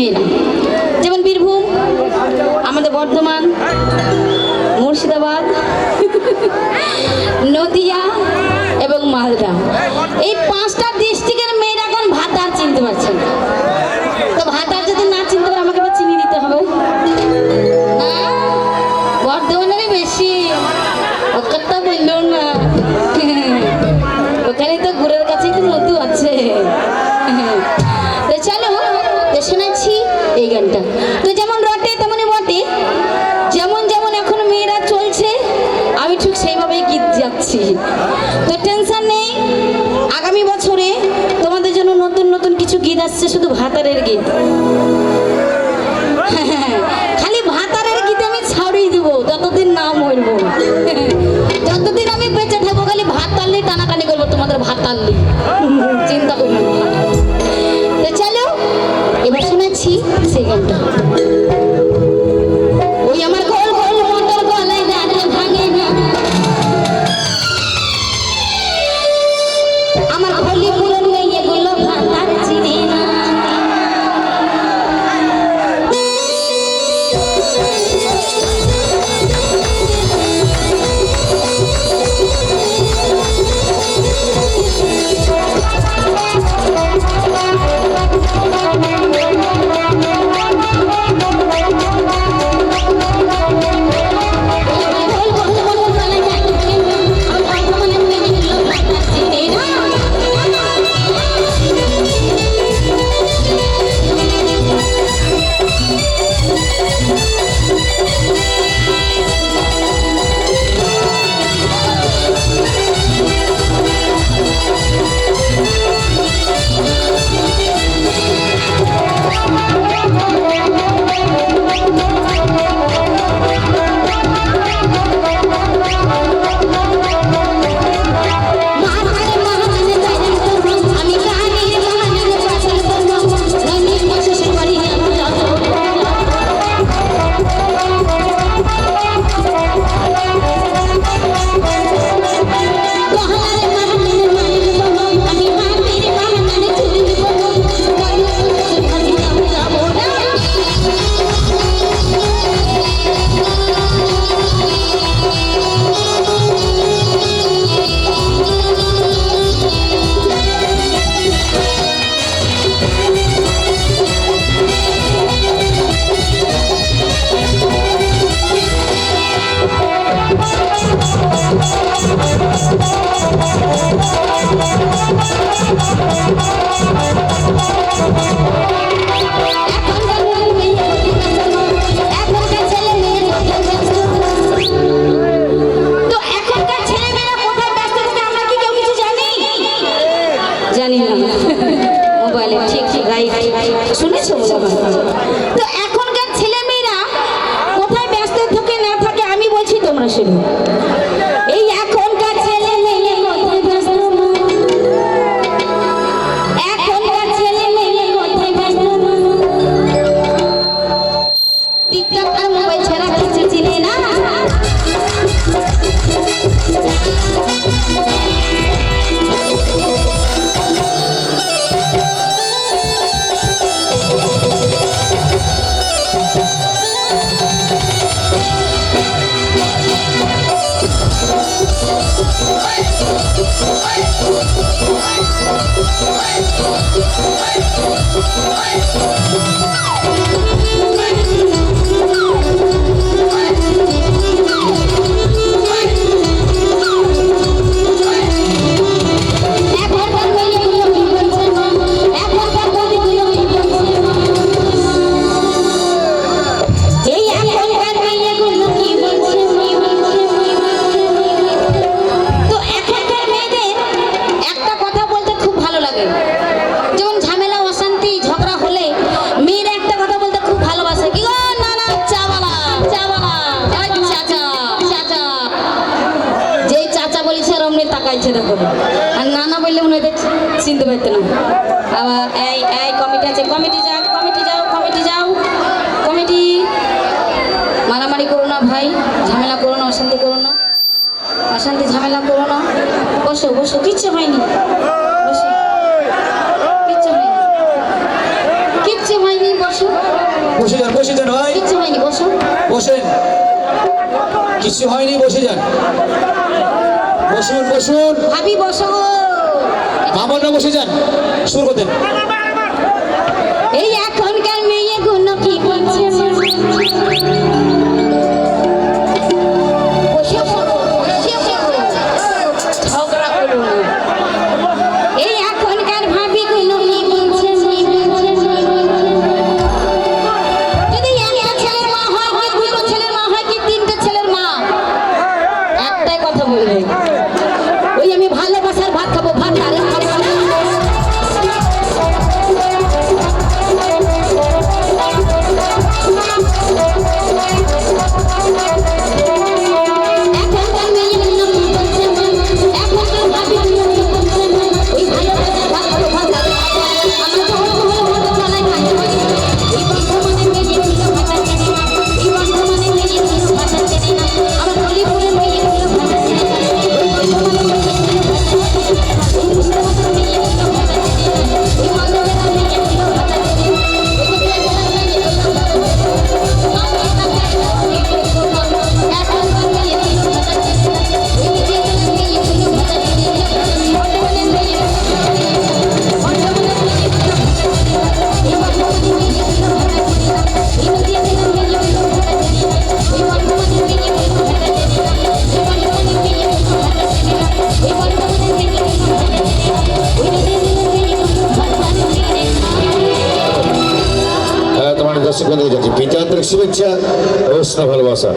মেয়েরা। যেমন বীরভূম, আমাদের বর্ধমান, মুর্শিদাবাদ, নদিয়া এবং মালদা। এই পাঁচটা ডিস্ট্রিক্টের মেয়েরা এখন ভাত আর চিনতে পারছে না। তো ভাত আর যদি না চিনতে পারে, আমাকে চিনি দিতে হবে। না বর্ধমানেরই বেশি। কথা বলল না। ওখানে তো গুড়ের কাছেই তো মধু আছে। চলো এই গানটা তো যেমন রটে তেমনই বটে। যেমন যেমন এখন মেয়েরা চলছে, আমি ঠিক সেইভাবেই গীত যাচ্ছি। তো টেনশন নেই, আগামী বছরে তোমাদের জন্য নতুন নতুন কিছু গীত আসছে, শুধু ভাতারের গীত। খালি ভাতারের গীতে আমি ছাড়িয়ে দেবো, যতদিন না মরবো। যতদিন আমি বেঁচে থাকব, খালি ভাত তাল্লি টানাটানি করব, তোমাদের ভাত তাল্লি চিন্তা করব চলো, এবার শোনাচ্ছি সেই গানটা রাইট শুনেছো? তো এখনকার ছেলে মেয়েরা কোথায় ব্যস্ত থাকে না থাকে আমি বলছি তোমরা শুনো এখনকার উনি তাকাইছে দেখো। আর না না বললে উনি চিনতে পারত না। আবার এই এই কমিটি আছে কমিটি যাও কমিটি যাও কমিটি যাও কমিটি। মারামারি করো না ভাই ঝামেলা করো না অশান্তি করো না। অশান্তি ঝামেলা করো না। বসো বসো কিচ্ছু হয়নি। বসো। কিচ্ছু হয়নি। কিচ্ছু হয়নি বসো। বসে যান বসে যান ভাই। কিচ্ছু হয়নি বসো। বসেন। কিছু হয়নি বসে যান। বসুন বসুন। আমি বসো মামলরা বসে যান শুরু করতে জানিয়ে যাচ্ছি পিতান্তরিক শুভেচ্ছা ও ভালোবাসা।